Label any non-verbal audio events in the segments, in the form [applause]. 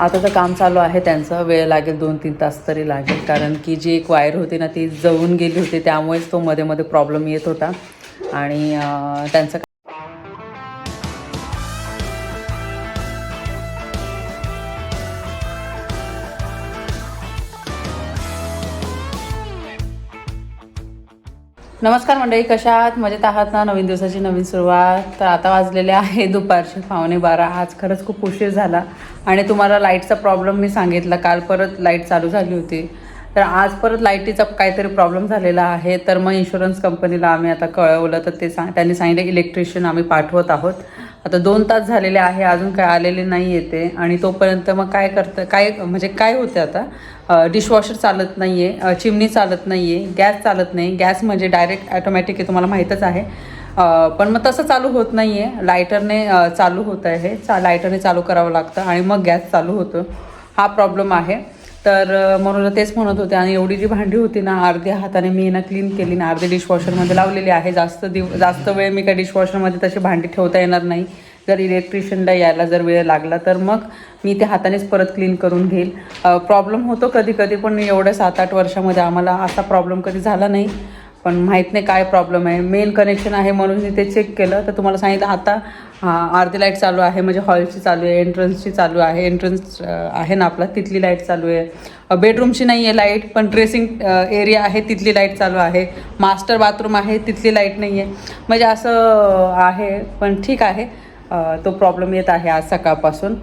आता तर काम चालू आहे त्यांचं वेळ लागेल दोन तीन तास तरी लागेल. कारण की जी एक वायर होती ना ती जळून गेली होती त्यामुळेच तो मध्ये मध्ये प्रॉब्लेम येत होता. आणि त्यांचं नमस्कार मंडळी कशा आहात? मजेत आहात ना? नवीन दिवसाची नवीन सुरुवात. तर आता वाजलेले आहे दुपारचे पावणे बारा. आज खरंच खूप उशीर झाला आणि तुम्हाला लाईटचा प्रॉब्लेम मी सांगितला. काल परत लाइट चालू झाली होती. तर आज परत लाईटीचा काहीतरी प्रॉब्लेम झालेला आहे. तर मग इन्शुरन्स कंपनीला आम्ही आता कळवलं. तर ते सांग त्यांनी सांगितलं इलेक्ट्रिशियन आम्ही पाठवत आहोत. आता दोन तास झालेले आहे. अजून काय आलेले नाही येते आणि तोपर्यंत मग काय करतं काय म्हणजे काय होते आता? डिशवॉशर चालत नाही आहे चिमणी चालत नाही आहे गॅस चालत नाही. गॅस म्हणजे डायरेक्ट ॲटोमॅटिक आहे तुम्हाला माहीतच आहे. पण मग तसं चालू होत नाही आहे लायटरने चालू होत आहे. चा लायटरने चालू करावं लागतं आणि मग गॅस चालू होतो. हा प्रॉब्लेम आहे. तर म्हणून तेच म्हणत होते आणि एवढी जी भांडी होती ना अर्ध्या हाताने मी ना क्लीन केली ना अर्धी डिशवॉशरमध्ये लावलेली आहे. जास्त दिव जास्त वेळ मी काय डिशवॉशरमध्ये तशी भांडी ठेवता येणार नाही. जर इलेक्ट्रिशियनला यायला जर वेळ लागला तर मग मी ते हातानेच परत क्लीन करून घेईल. प्रॉब्लेम होतो कधी कधी पण एवढ्या सात आठ वर्षामध्ये आम्हाला असा प्रॉब्लेम कधी झाला नाही. पण माहीत नाही काय प्रॉब्लेम आहे. मेन कनेक्शन आहे म्हणून मी ते चेक केलं. तर तुम्हाला सांगितलं आता हां अर्धी लाइट चालू आहे म्हणजे हॉलची चालू आहे एंट्रन्सची चालू आहे एंट्रन्स आहे ना आपला तिथली लाइट चालू आहे. बेडरूमची नाही आहे लाइट पण ड्रेसिंग एरिया आहे तिथली लाइट चालू आहे. मास्टर बाथरूम आहे तिथली लाइट नाही आहे. म्हणजे असं आहे पण ठीक आहे. तो प्रॉब्लेम येत आहे आज सकाळपासून.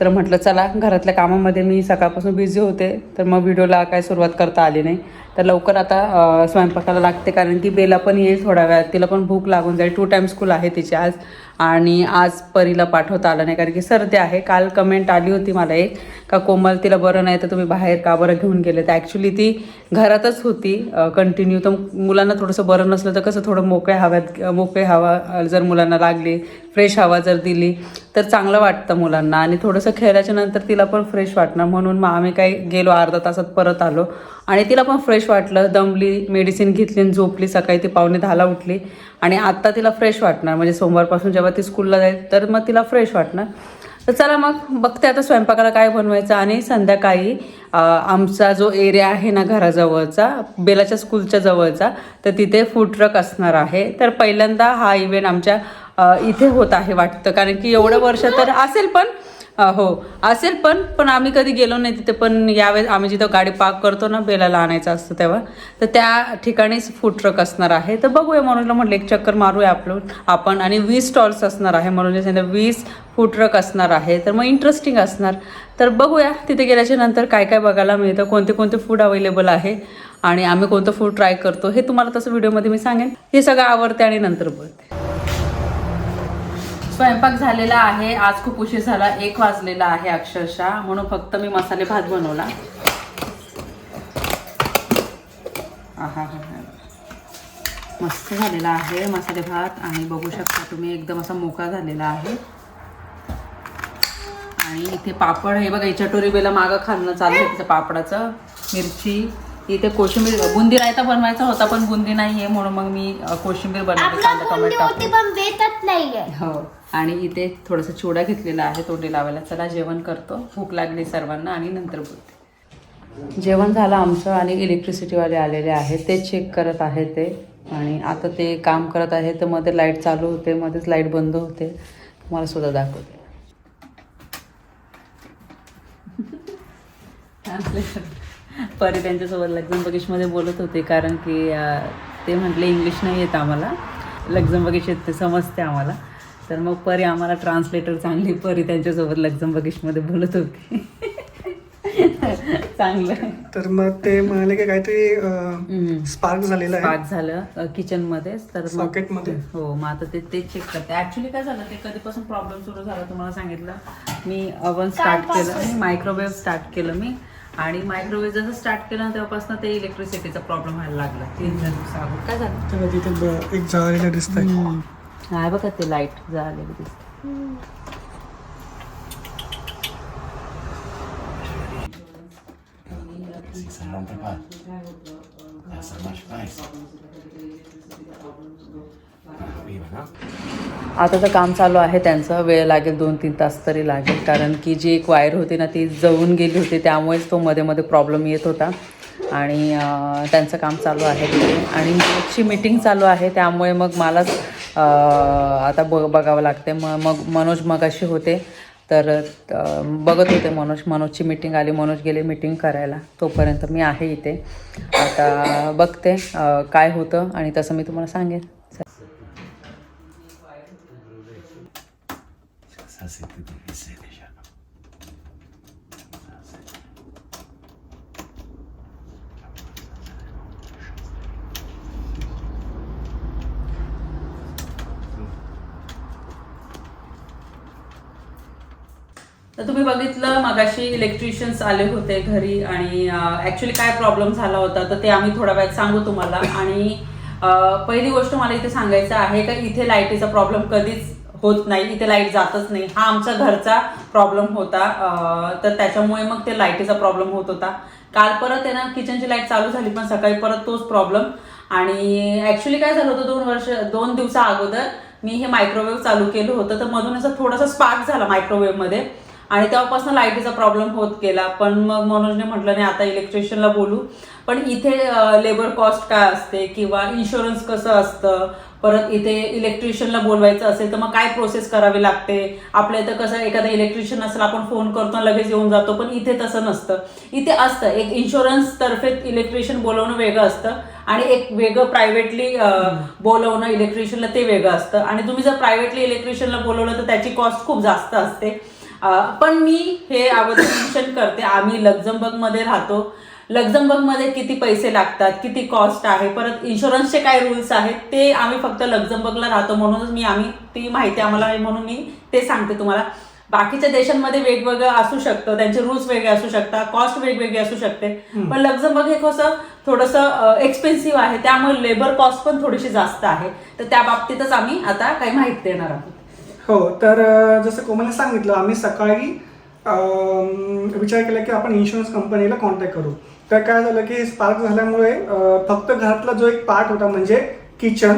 तर म्हटलं चला घरातल्या कामामध्ये मी सकाळपासून बिझी होते. तर मग व्हिडिओला काय सुरुवात करता आली नाही. तर लवकर आता स्वयंपाकाला लागते कारण की बेला पण येईल थोड्या वेळात तिला पण भूक लागून जाईल. टू टाईम स्कूल आहे तिची आज. आणि आज परीला पाठवता आलं नाही कारण की सर्दी आहे. काल कमेंट आली होती मला एक का कोमल तिला बरं नाही तर तुम्ही बाहेर का बरं घेऊन गेले? तर ॲक्च्युली ती घरातच होती कंटिन्यू तर मुलांना थोडंसं बरं नसलं तर कसं थोडं मोकळ्या हव्यात मोकळी हवा जर मुलांना लागली फ्रेश हवा जर दिली तर चांगलं वाटतं मुलांना. आणि थोडंसं खेळल्याच्या नंतर तिला पण फ्रेश वाटणार. म्हणून मग आम्ही काही गेलो अर्धा तासात परत आलो. आणि तिला पण फ्रेश वाटलं. दमली मेडिसिन घेतली आणि झोपली. सकाळी ती पावणे दहाला उठली. आणि आत्ता तिला फ्रेश वाटणार. म्हणजे सोमवारपासून जेव्हा ती स्कूलला जाईल तर मग तिला फ्रेश वाटणार. तर चला मग बघते आता स्वयंपाकाला काय बनवायचं. आणि संध्याकाळी आमचा जो एरिया आहे ना घराजवळचा बेलाच्या स्कूलच्या जवळचा तर तिथे फूड ट्रक असणार आहे. तर पहिल्यांदा हा इव्हेंट आमच्या इथे होत आहे वाटतं. कारण की एवढं वर्ष तर असेल पण हो. असेल पण पण आम्ही कधी गेलो नाही तिथे. पण यावेळेस आम्ही जिथं गाडी पार्क करतो ना बेलाला आणायचं असतं तेव्हा तर त्या ठिकाणीच फूड ट्रक असणार आहे. तर बघूया म्हणून म्हटलं एक चक्कर मारूया आपलं आपण. आणि वीस स्टॉल्स असणार आहे म्हणून सांगितलं वीस फूड ट्रक असणार आहे. तर मग इंटरेस्टिंग असणार. तर बघूया तिथे गेल्याच्यानंतर काय काय बघायला मिळतं कोणते कोणते फूड अवेलेबल आहे आणि आम्ही कोणतं फूड ट्राय करतो हे तुम्हाला तसं व्हिडिओमध्ये मी सांगेन. हे सगळं आवडते आणि नंतर बोलते. स्वयंपाक झालेला आहे. आज खूप उशीर झाला. एक वाजलेला आहे अक्षरशः. म्हणून फक्त मी मसाले भात बनवला. मस्त झालेला आहे मसाले भात. आणि बघू शकता तुम्ही एकदम असा मोका झालेला आहे. आणि इथे पापड हे बघा चटोरी बेला मागं खाल्लं चालू आहे तिचं पापडाचं. मिरची. इथे कोशिंबीर बुंदी रायता बनवायचा होता पण बुंदी नाही आहे म्हणून मग मी कोशिंबीर कांदा टोमॅटो टाकून नाहीये. हो. आणि इथे थोडासा चिवडा घेतलेला आहे तोंडी लावायला. चला जेवण करतो. भूक लागली सर्वांना आणि नंतर बोलते. जेवण झालं आमचं आणि इलेक्ट्रिसिटीवाले आलेले आहेत. ते चेक करत आहे ते. आणि आता ते काम करत आहे तर मध्ये लाइट चालू होते मध्येच लाइट बंद होते. तुम्हाला सुद्धा दाखवते. [laughs] परी त्यांच्यासोबत लक्झमबर्गिशमध्ये बोलत होते कारण की ते म्हटले इंग्लिश नाही येत आम्हाला. लक्झमबर्गिश येत ते समजते आम्हाला. तर मग परी आम्हाला ट्रान्सलेटर चांगली परी त्यांच्यासोबत लक्झमबर्गिशमध्ये बोलत होती. [laughs] चांगलं. तर मग ते म्हणाले की काहीतरी. स्पार्क झालेला आहे. पाच झालं किचनमध्येच तर मग सॉकेटमध्ये हो मग आता ते ते चेक करते. ऍक्च्युली काय झालं ते कधीपासून प्रॉब्लेम सुरू झाला तुम्हाला सांगितलं? मी अवन स्टार्ट केलं मायक्रोवेव्ह स्टार्ट केलं मी. आणि मायक्रोवेव्ह जसं स्टार्ट केलं ना तेव्हापासून ते इलेक्ट्रिसिटीचा प्रॉब्लेम व्हायला लागला. तीन चार दिवसाअगोदर काय झालं? तिथे एक जळलेलं दिसत आहे बघा ते लाइट झालेली दिसते. आता तर काम चालू आहे त्यांचं. वेळ लागेल दोन तीन तास तरी लागेल. कारण की जी एक वायर होती ना ती जळून गेली होती. त्यामुळेच तो मध्ये मध्ये प्रॉब्लेम येत होता. आणि त्यांचं काम चालू आहे तिथे. आणि ची मीटिंग चालू आहे. त्यामुळे मग मलाच आता बघ बघावं लागते. मग मग मनोज मग अशी होते. तर बघत होते मनोज. मनोजची मीटिंग आली. मनोज गेले मीटिंग करायला. तोपर्यंत मी आहे इथे. आता बघते काय होतं. आणि तसं मी तुम्हाला सांगेन. Ça, c'était dévissé तर तुम्ही बघितलं मगाशी इलेक्ट्रिशियन्स आले होते घरी आणि ॲक्च्युली काय प्रॉब्लेम झाला होता तर ते आम्ही थोड्या वेळात सांगू तुम्हाला. आणि पहिली गोष्ट मला इथे सांगायचं आहे का इथे लाईटीचा प्रॉब्लेम कधीच होत नाही इथे लाइट जातच नाही. हा आमच्या घरचा प्रॉब्लेम होता. तर त्याच्यामुळे मग ते लाईटीचा प्रॉब्लेम होत होता. काल परत आहे ना किचनची लाइट चालू झाली पण सकाळी परत तोच प्रॉब्लेम आणि ॲक्च्युली काय झालं होतं दोन वर्ष दोन दिवसा अगोदर मी हे मायक्रोवेव्ह चालू केलं होतं. तर मधून असं थोडासा स्पार्क झाला मायक्रोवेव्हमध्ये आणि तेव्हापासून लाईटीचा प्रॉब्लेम होत गेला. पण मग मनोजने म्हटलं नाही आता इलेक्ट्रिशियनला बोलू. पण इथे लेबर कॉस्ट काय असते किंवा इन्शुरन्स कसं असतं? परत इथे इलेक्ट्रिशियनला बोलवायचं असेल तर मग काय प्रोसेस करावी लागते? आपल्या इथं कसं एखादा इलेक्ट्रिशियन असेल आपण फोन करतो लगेच येऊन जातो पण इथे तसं नसतं. इथे असतं. एक इन्शुरन्स तर्फे इलेक्ट्रिशियन बोलवणं वेगळं असतं आणि एक वेगळं प्रायव्हेटली बोलवणं इलेक्ट्रिशियनला ते वेगळं असतं. आणि तुम्ही जर प्रायव्हेटली इलेक्ट्रिशियनला बोलवलं तर त्याची कॉस्ट खूप जास्त असते. पण मी हे अगोदर मेन्शन करते. आम्ही लक्झमबर्गमध्ये राहतो. लक्झमबर्गमध्ये किती पैसे लागतात किती कॉस्ट आहे परत इन्शुरन्सचे काय रूल्स आहेत ते आम्ही फक्त लक्झमबर्गला राहतो म्हणूनच मी आम्ही ती माहिती आम्हाला म्हणून मी ते सांगते तुम्हाला. बाकीच्या देशांमध्ये वेगवेगळं असू शकतं त्यांचे रूल्स वेगळे असू शकतात कॉस्ट वेगवेगळी असू शकते. पण लक्झमबर्ग हे कसं थोडंसं एक्सपेन्सिव्ह आहे त्यामुळे लेबर कॉस्ट पण थोडीशी जास्त आहे. तर त्या बाबतीतच आम्ही आता काही माहिती देणार आहोत. हो तर जसं कोमलने सांगितलं आम्ही सकाळी विचार केला की आपण इन्शुरन्स कंपनीला कॉन्टॅक्ट करू. तर काय झालं की स्पार्क झाल्यामुळे फक्त घरातला जो एक पार्ट होता म्हणजे किचन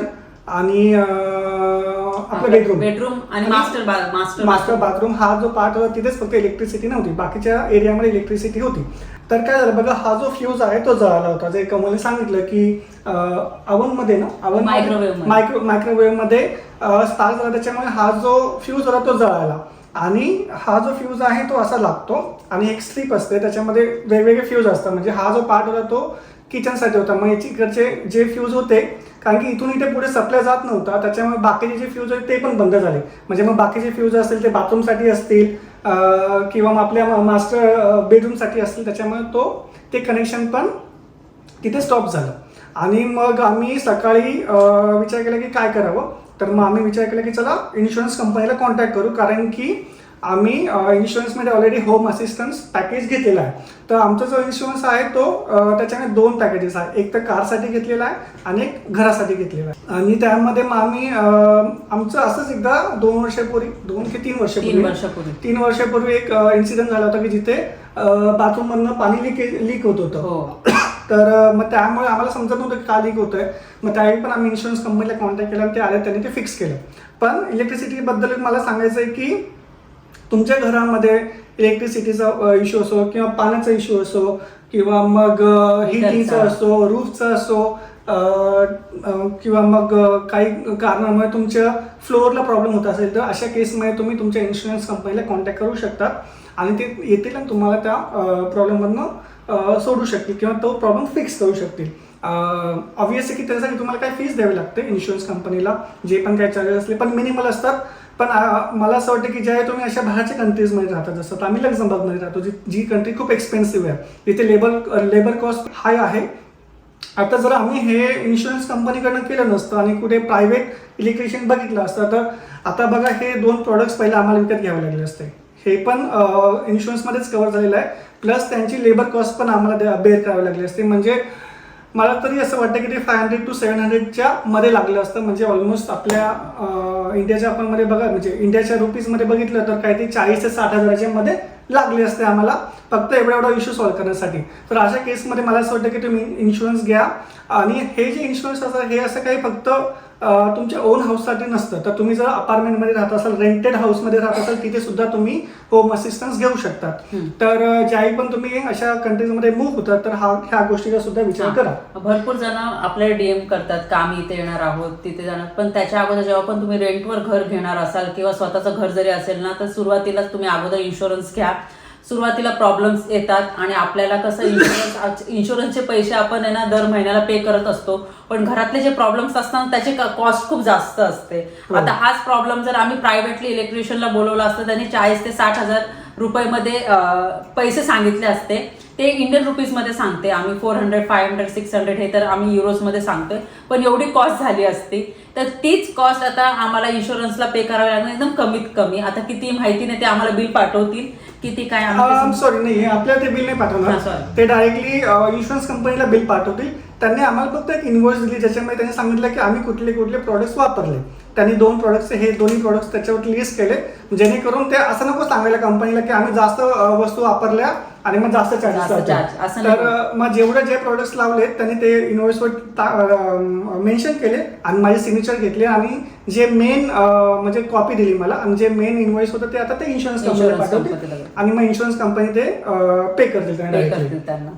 आणि आपलं बेडरूम बेडरूम आणि मास्टर मास्टर मास्टर बाथरूम हा जो पार्ट होता तिथेच फक्त इलेक्ट्रिसिटी नव्हती बाकीच्या एरियामध्ये इलेक्ट्रिसिटी होती. तर काय झालं बघा हा जो फ्यूज आहे तो जळाला होता. जे कमलने सांगितलं की अवनमध्ये ना अवन मायक्रोवेव्हमध्ये. स्पार्क झाला. त्याच्यामुळे हा जो फ्यूज होता तो जळाला. आणि हा जो फ्यूज आहे तो असा लागतो आणि एक स्लिप असते त्याच्यामध्ये वेगवेगळे फ्यूज असतात. म्हणजे हा जो पार्ट होता तो किचनसाठी होता. मग याची इकडचे जे फ्यूज होते कारण की इथून इथे पुढे सप्लाय जात नव्हता त्याच्यामुळे बाकीचे जे फ्यूज आहेत ते पण बंद झाले. म्हणजे मग बाकीचे फ्यूज असतील ते बाथरूमसाठी असतील किंवा मग आपल्या मास्टर बेडरूमसाठी असतील त्याच्यामुळे तो ते कनेक्शन पण तिथे स्टॉप झालं. आणि मग आम्ही सकाळी विचार केला की काय करावं? तर मग आम्ही विचार केला की चला इन्शुरन्स कंपनीला कॉन्टॅक्ट करू. कारण की आम्ही इन्शुरन्समध्ये ऑलरेडी होम असिस्टन्स पॅकेज घेतलेला आहे. तर आमचा जो इन्शुरन्स आहे तो अं, त्याच्यामध्ये दोन पॅकेजेस आहे एक तर कारसाठी घेतलेला आहे आणि एक घरासाठी घेतलेला आहे. आणि त्यामध्ये मग आम्ही आमचं असंच एकदा दोन वर्षापूर्वी दोन की तीन वर्षापूर्वी तीन वर्षापूर्वी. तीन वर्षापूर्वी एक इन्सिडेंट झाला होता की जिथे बाथरूम मधनं पाणी लीक लीक होत होतं. हो. तर मग त्यामुळे आम्हाला समजत नव्हतं की का लीक होतंय. मग त्यावेळी पण आम्ही इन्शुरन्स कंपनीला कॉन्टॅक्ट केला आणि ते आले त्यांनी ते फिक्स केलं. पण इलेक्ट्रिसिटीबद्दल मला सांगायचं आहे की तुमच्या घरामध्ये इलेक्ट्रिसिटीचा इश्यू असो किंवा पाण्याचा इश्यू असो किंवा मग हिटिंगचा. असो रूफचा असो किंवा मग काही कारणामुळे तुमच्या फ्लोअरला प्रॉब्लेम होत असेल तर अशा केसमध्ये तुम्ही तुमच्या इन्शुरन्स कंपनीला कॉन्टॅक्ट करू शकतात आणि ते येतील आणि तुम्हाला त्या प्रॉब्लेममधनं सोडू शकतील किंवा तो प्रॉब्लेम फिक्स करू शकतील. ऑब्वियसली की त्यासाठी तुम्हाला काय फीस द्यावी लागते इन्शुरन्स कंपनीला जे पण काही चार्जेस असले पण मिनिमल असतात. पण मला असं वाटतं की ज्या तुम्ही अशा बाहेरच्या कंट्रीजमध्ये राहता जसं तर आम्ही लक्झमबर्गमध्ये राहतो जी जी कंट्री खूप एक्सपेन्सिव्ह आहे. तिथे लेबर लेबर कॉस्ट हाय आहे. आता जर आम्ही हे इन्शुरन्स कंपनीकडनं केलं नसतं आणि कुठे प्रायव्हेट इलेक्ट्रिशियन बघितलं असतं तर आता बघा हे दोन प्रॉडक्ट्स पहिले आम्हाला विकत घ्यावे लागले असते. हे पण इन्शुरन्समध्येच कव्हर झालेलं आहे. प्लस त्यांची लेबर कॉस्ट पण आम्हाला बेअर करावी लागली असते. म्हणजे मला तरी असं वाटतं की ते फाय हंड्रेड टू सेवन हंड्रेडच्या मध्ये लागलं असतं. म्हणजे ऑलमोस्ट आपल्या इंडियाच्या आपण मध्ये बघा म्हणजे इंडियाच्या रुपीजमध्ये बघितलं तर काही ते चाळीस ते साठ हजाराच्या मध्ये लागले असते आम्हाला. फक्त एवढा एवढा इश्यू सॉल्व्ह करण्यासाठी. तर अशा केसमध्ये मला असं वाटतं की तुम्ही इन्शुरन्स घ्या. आणि हे जे इन्शुरन्स असतात हे असं काही फक्त तुमच्या ओन हाऊससाठी नसतं. तर तुम्ही जर अपार्टमेंटमध्ये राहत असाल रेंटेड हाऊसमध्ये राहत असाल तिथे सुद्धा तुम्ही होम असिस्टन्स घेऊ शकतात. तर ज्यावेळी पण तुम्ही अशा कंट्रीजमध्ये मूव्ह होतात तर हा ह्या गोष्टीचा सुद्धा विचार करा. भरपूर जण आपल्याला डीएम करतात का आम्ही इथे येणार आहोत तिथे जाणार. पण त्याच्या अगोदर जेव्हा पण तुम्ही रेंटवर घर घेणार असाल किंवा स्वतःचं घर जरी असेल ना तर सुरुवातीलाच तुम्ही अगोदर इन्शुरन्स घ्या. सुरुवातीला प्रॉब्लेम्स येतात आणि आपल्याला कसं इन्शुरन्स इन्शुरन्सचे पैसे आपण आहे ना दर महिन्याला पे करत असतो. पण घरातले जे प्रॉब्लेम्स असतात त्याचे कॉस्ट खूप जास्त असते. आता हाच प्रॉब्लेम जर आम्ही प्रायव्हेटली इलेक्ट्रिशियनला बोलवलं असतं त्यांनी चाळीस ते साठ हजार रुपयेमध्ये पैसे सांगितले असते. ते इंडियन रुपीजमध्ये सांगते. आम्ही four hundred five hundred six hundred हे तर आम्ही युरोजमध्ये सांगतोय. पण एवढी कॉस्ट झाली असती. तर तीच कॉस्ट आता आम्हाला इन्शुरन्सला पे करावी लागणार एकदम कमीत कमी. आता किती माहिती नाही ते आम्हाला बिल पाठवतील. किती काय सॉरी नाही आपल्याला ते बिल नाही हा, पाठवणार. ते डायरेक्टली इन्शुरन्स कंपनीला बिल पाठवतील. त्यांनी आम्हाला फक्त एक इन्व्हॉइस दिली ज्याच्यामध्ये त्यांनी सांगितलं की आम्ही कुठले कुठले प्रोडक्ट्स वापरले. त्यांनी दोन प्रोडक्ट्स हे दोन्ही प्रोडक्ट्स त्याच्यावर लिस्ट केले. जेणेकरून ते असं नको सांगायला कंपनीला की आम्ही जास्त अ, वस्तू वापरल्या आणि मग जास्त चार्जेस असं तर. अ, मग जेवढे जे प्रोडक्ट्स लावले त्यांनी ते इन्व्हॉइसवर मेन्शन केले आणि माझे सिग्नेचर घेतले आणि जे मेन म्हणजे कॉपी दिली मला आणि जे मेन इन्व्हॉइस होतं ते आता ते इन्शुरन्स कंपनीला Insurance पाठवतील company ला. आणि मग इन्शुरन्स कंपनी ते पे करतील त्यांना पे directly. करतील त्यांना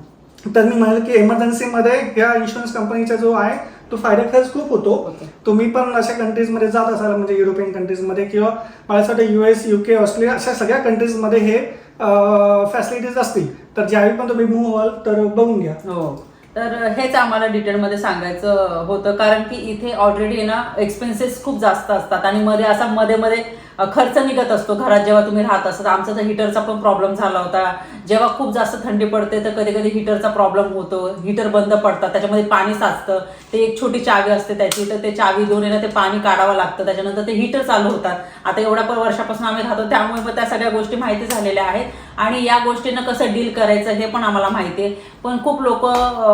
तर मी म्हणाल की इमर्जन्सीमध्ये ह्या इन्शुरन्स कंपनीचा जो आहे तो फायदा खरंच खूप होतो होतो. तुम्ही पण अशा कंट्रीजमध्ये जात असाल म्हणजे युरोपियन कंट्रीजमध्ये किंवा मला असं वाटतं युएस युके ऑस्ट्रेलिया अशा सगळ्या कंट्रीजमध्ये हे फॅसिलिटीज असतील. तर ज्यावेळी पण तुम्ही मूव्ह व्हाल तर बघून घ्या. हो. तर हेच आम्हाला डिटेलमध्ये सांगायचं होतं. कारण की इथे ऑलरेडी ना एक्सपेन्सेस खूप जास्त असतात. आणि मध्ये असा मध्ये मध्ये खर्च निघत असतो. घरात जेव्हा तुम्ही राहत असतात आमचा तर हिटरचा पण प्रॉब्लेम झाला होता. जेव्हा खूप जास्त थंडी पडते तर कधी कधी हिटरचा प्रॉब्लेम होतो. हिटर बंद पडतात त्याच्यामध्ये पाणी साचतं. ते एक छोटी चावी असते त्याची तर ते चावी दोन येणं ते पाणी काढावं लागतं. त्याच्यानंतर ते हिटर चालू होतात. आता एवढ्या पण वर्षापासून आम्ही राहतो त्यामुळे मग त्या सगळ्या गोष्टी माहिती झालेल्या आहेत. आणि या गोष्टींना कसं डील करायचं हे पण आम्हाला माहिती आहे. पण खूप लोक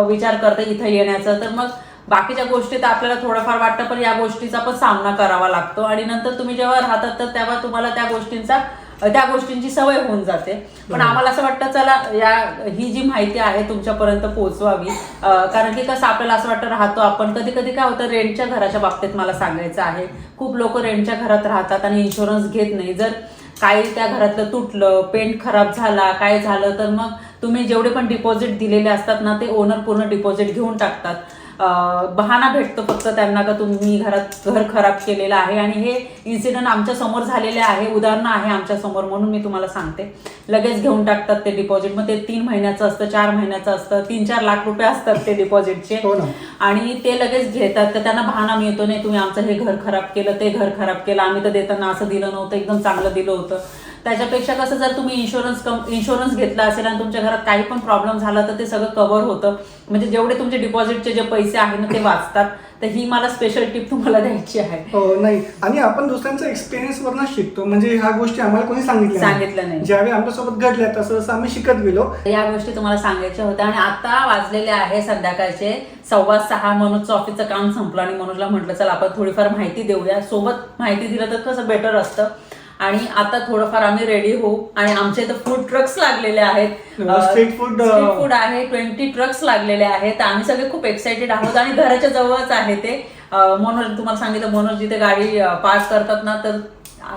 विचार करतात इथं येण्याचं. तर मग बाकीच्या गोष्टी तर आपल्याला थोडंफार वाटतं पण या गोष्टीचा पण सामना करावा लागतो. आणि नंतर तुम्ही जेव्हा राहतात तर तेव्हा तुम्हाला त्या गोष्टींचा त्या गोष्टींची सवय होऊन जाते. पण आम्हाला असं वाटतं चला या ही जी माहिती आहे तुमच्यापर्यंत पोहोचवावी. कारण की कसं आपल्याला असं वाटतं राहतो आपण. कधी कधी काय होतं रेंटच्या घराच्या बाबतीत मला सांगायचं आहे. खूप लोक रेंटच्या घरात राहतात आणि इन्शुरन्स घेत नाही. जर काही त्या घरातलं तुटलं पेंट खराब झाला काय झालं तर मग तुम्ही जेवढे पण डिपॉझिट दिलेले असतात ना ते ओनर पूर्ण डिपॉझिट घेऊन टाकतात. अं, बहाणा भेटतो फक्त त्यांना का तुम्ही घरात घर खराब केलेलं आहे आणि हे इन्सिडेंट आमच्यासमोर झालेले आहे उदाहरणं आहे आमच्यासमोर म्हणून मी तुम्हाला सांगते. लगेच घेऊन टाकतात ते डिपॉझिट मग ते तीन महिन्याचं असतं चार महिन्याचं असतं तीन चार लाख रुपये असतात ते डिपॉझिटचे हो. आणि ते लगेच घेतात तर त्यांना बहाणा मिळतो. नाही तुम्ही आमचं हे घर खराब केलं ते घर खराब केलं आम्ही तर देताना असं दिलं नव्हतं एकदम चांगलं दिलं होतं. त्याच्यापेक्षा कसं जर तुम्ही इन्शुरन्स इन्शुरन्स घेतला असेल आणि तुमच्या घरात काही पण प्रॉब्लेम झाला तर ते सगळं कव्हर होतं. म्हणजे जेवढे तुमचे डिपॉझिटचे जे पैसे आहे ना ते वाचतात. तर ही मला स्पेशल टिप तुम्हाला द्यायची आहे. हो नाही. आणि आपण दुसऱ्यांचा एक्सपिरियन्स वरनं शिकतो. म्हणजे ह्या गोष्टी आम्हाला कोणी सांगितल्या सांगितलं नाही. ज्यावेळी आमच्यासोबत घडल्या तसं तसं आम्ही शिकत गेलो. या गोष्टी तुम्हाला सांगायच्या होत्या. आणि आता वाजलेले आहे संध्याकाळचे सव्वा सहा मनोजचं ऑफिसचं काम संपलं आणि मनोजला म्हटलं चल आपण थोडीफार माहिती देऊया. सोबत माहिती दिलं तर कसं बेटर असतं. आणि आता थोडंफार आम्ही रेडी होऊ. आणि आमच्या इथं फूड ट्रक्स लागलेले आहेत. food, अं, फूड आहे ट्वेंटी ट्रक्स लागलेले आहेत. आम्ही सगळे खूप एक्साइटेड आहोत. आणि घराच्या जवळच आहे ते. मनोज तुम्हाला सांगितलं मनोज जिथे गाडी पार्क करतात ना तर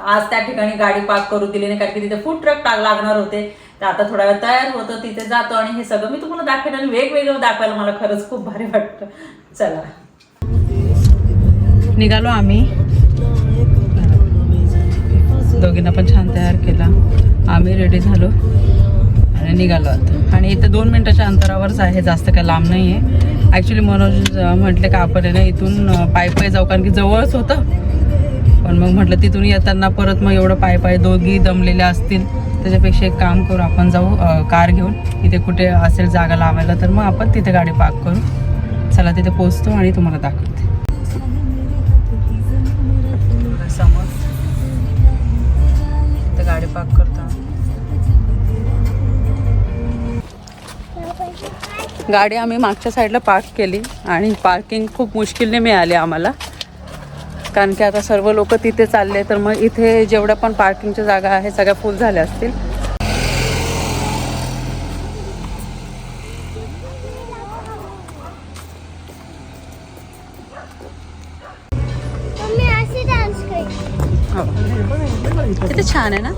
आज त्या ठिकाणी गाडी पार्क करू दिली नाही. कारण की तिथे फूड ट्रक लागणार होते. तर आता थोडा वेळ तयार होतं तिथे जातो. आणि हे सगळं मी तुम्हाला दाखवेन आणि वेगवेगळं दाखवायला मला खरंच खूप भारी वाटतं. चला. निघालो आम्ही. दोघींना पण छान तयार केला. आम्ही रेडी झालो आणि निघालो आता. आणि इथं दोन मिनटाच्या अंतरावरच आहे जास्त काय लांब नाही आहे ॲक्च्युली मनोज म्हटले का आपण आहे ना इथून पाय पाय जाऊ कारण की जवळच होतं. पण मग म्हटलं तिथून येताना परत मग एवढं पाय पाय दोघी दमलेल्या असतील. त्याच्यापेक्षा एक काम करू आपण जाऊ कार घेऊन. इथे कुठे असेल जागा लावायला तर मग आपण तिथे गाडी पार्क करू. चला तिथे पोचतो आणि तुम्हाला दाखवते. स्वयंपाक गाडी गाडी आम्ही मागच्या साईडला पार्क केली आणि पार्किंग खूप मुश्किलने मिळाली आम्हाला. कारण की आता सर्व लोक तिथे चालले तर मग इथे जेवढ्या पण पार्किंगच्या जागा आहे सगळ्या फुल झाल्या असतील. हो. किती छान आहे ना?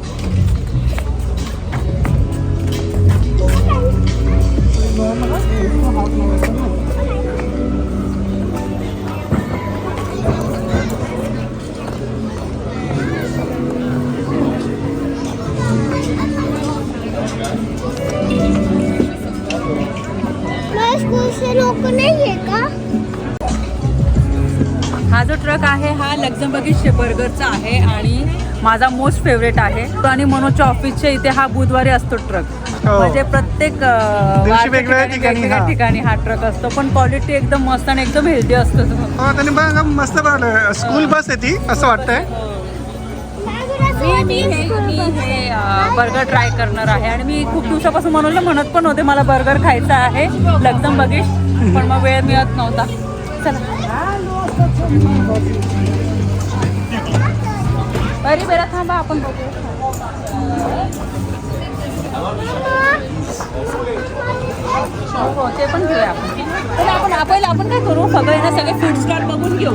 लोक नाही आहे का हा जो ट्रक आहे हा लक्झमबर्गिश बर्गरचा आहे आणि माझा मोस्ट फेवरेट आहे. तो आणि मनोजच्या ऑफिसच्या इथे हा बुधवारी असतो ट्रक. हो. म्हणजे प्रत्येक वेगवेगळ्या ठिकाणी हा. ठिकाणी हा ट्रक असतो. पण क्वालिटी एकदम मस्त आणि एकदम हेल्दी असतो. हो मस्त स्कूल बस आहे ती असं वाटतंय. मी मी हे बर्गर ट्राय करणार आहे. आणि मी खूप दिवसापासून म्हणून म्हणत पण होते मला बर्गर खायचा आहे लग्न बघीश पण मग वेळ मिळत नव्हता. चला. अरे बरं थांबा आपण बघू. हो, हो ते पण घेऊया आपण. आपण आपण आपण काय करू? सगळे ना सगळे फूड स्टॉल बघून घेऊ.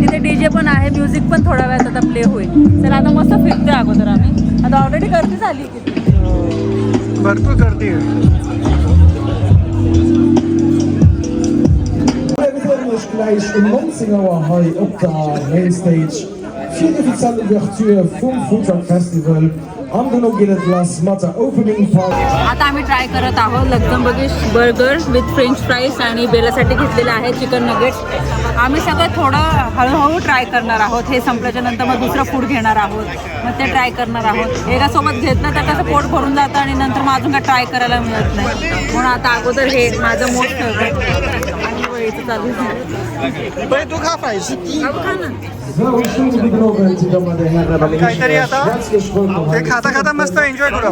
तिथे डीजे पण आहे म्युझिक पण थोड्या वेळात आता प्ले होईल. तर आता मस्त फिरते अगोदर आम्ही. आता ऑलरेडी गर्दी झाली भरपूर गर्दी आहे. Gleich im 19 Hai op der Mainstage. Vier offizielle Ouverture vum Foodtruck Festival. Am den noch gilt Glas mat der Opening Party. आता आम्ही ट्राय करत आहोत लग्नबगेश बर्गर विथ फ्रेंच फ्राईज आणि बेलासाठी घेतलेलं आहे चिकन नगेट्स आम्ही सगळं थोडं हळूहळू ट्राय करणार आहोत हे संपल्याच्या नंतर मग दुसरं फूड घेणार आहोत मग ते ट्राय करणार आहोत एकासोबत घेतलं तर कसं पोट भरून जातं आणि नंतर मग अजून काय ट्राय करायला मिळत नाही म्हणून आता अगोदर हे माझं मोठ फेवरेट वेळेचं चालू आहे. तू खा Herren. काहीतरी आता ते खाता खाता मस्त एन्जॉय करू.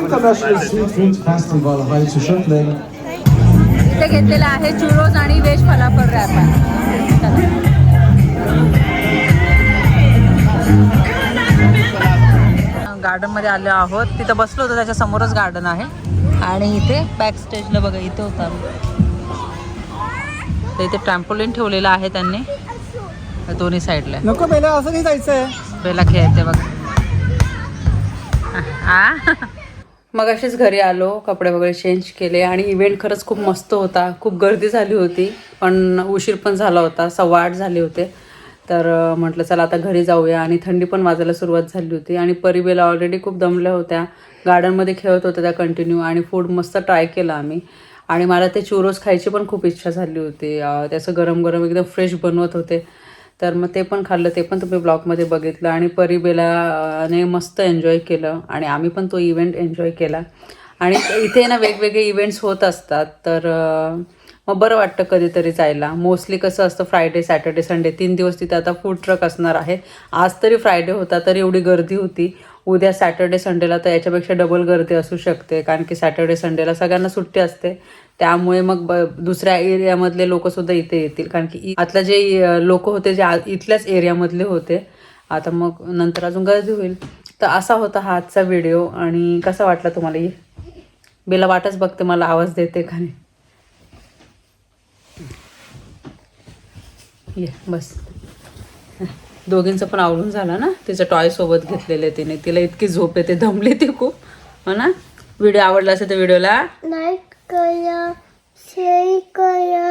इथे घेतलेलं आहे चुरोज आणि व्हेज फलाफल रॅपर गार्डनमध्ये आलो आहोत तिथं बसलो होतो त्याच्या समोरच गार्डन आहे आणि इथे बॅक स्टेजला बघा इथे होता तर इथे ट्रॅम्पोलिन ठेवलेलं आहे त्यांनी. दोन्ही साईडला नको पहिला असं नाही जायचंय. बेला खेळते बघ. मग अशीच घरी आलो कपडे वगैरे चेंज केले आणि इव्हेंट खरंच खूप मस्त होता. खूप गर्दी झाली होती पण उशीर पण झाला होता सव्वा आठ झाले होते. तर म्हटलं चला आता घरी जाऊया आणि थंडी पण वाजायला सुरुवात झाली होती. आणि परिबेला ऑलरेडी खूप दमल्या होत्या. गार्डनमध्ये खेळत होत्या त्या कंटिन्यू आणि फूड मस्त ट्राय केलं आम्ही. आणि मला ते चुरोस खायची पण खूप इच्छा झाली होती. त्याचं गरम गरम एकदम फ्रेश बनवत होते. तर मग ते पण खाल्लं ते पण तुम्ही ब्लॉगमध्ये बघितलं आणि परिबेलाने मस्त एन्जॉय केलं आणि आम्ही पण तो इव्हेंट एन्जॉय केला. आणि इथे ना वेगवेगळे इव्हेंट्स होत असतात. तर मग बरं वाटतं कधीतरी जायला. मोस्टली कसं असतं फ्रायडे सॅटर्डे संडे तीन दिवस तिथे आता फूड ट्रक असणार आहे. आज तरी फ्रायडे होता तरी एवढी गर्दी होती. उद्या सॅटर्डे संडेला तर याच्यापेक्षा डबल गर्दी असू शकते. कारण की सॅटर्डे संडेला सगळ्यांना सुट्टी असते. त्यामुळे मग दुसऱ्या एरियामधले लोकसुद्धा इथे येतील. कारण की आतला जे लोक होते जे इथल्याच एरियामधले होते आता मग नंतर अजून गर्दी होईल. तर असा होता हा आजचा व्हिडिओ. आणि कसा वाटला तुम्हाला ये बेला वाटच बघते मला आवाज देते का नाही? ये बस. दोघींचं पण आवडून झालं ना? तिचं टॉय सोबत घेतलेले तिने. तिला इतकी झोप येते दमली ती खूप. हो ना? व्हिडिओ आवडला असेल तर व्हिडिओला করা সেই করা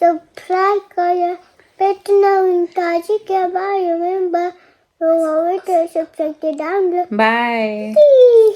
সাবস্ক্রাইব করা pet now in Taji Kaba remember to always subscribe to download. Bye. Bye.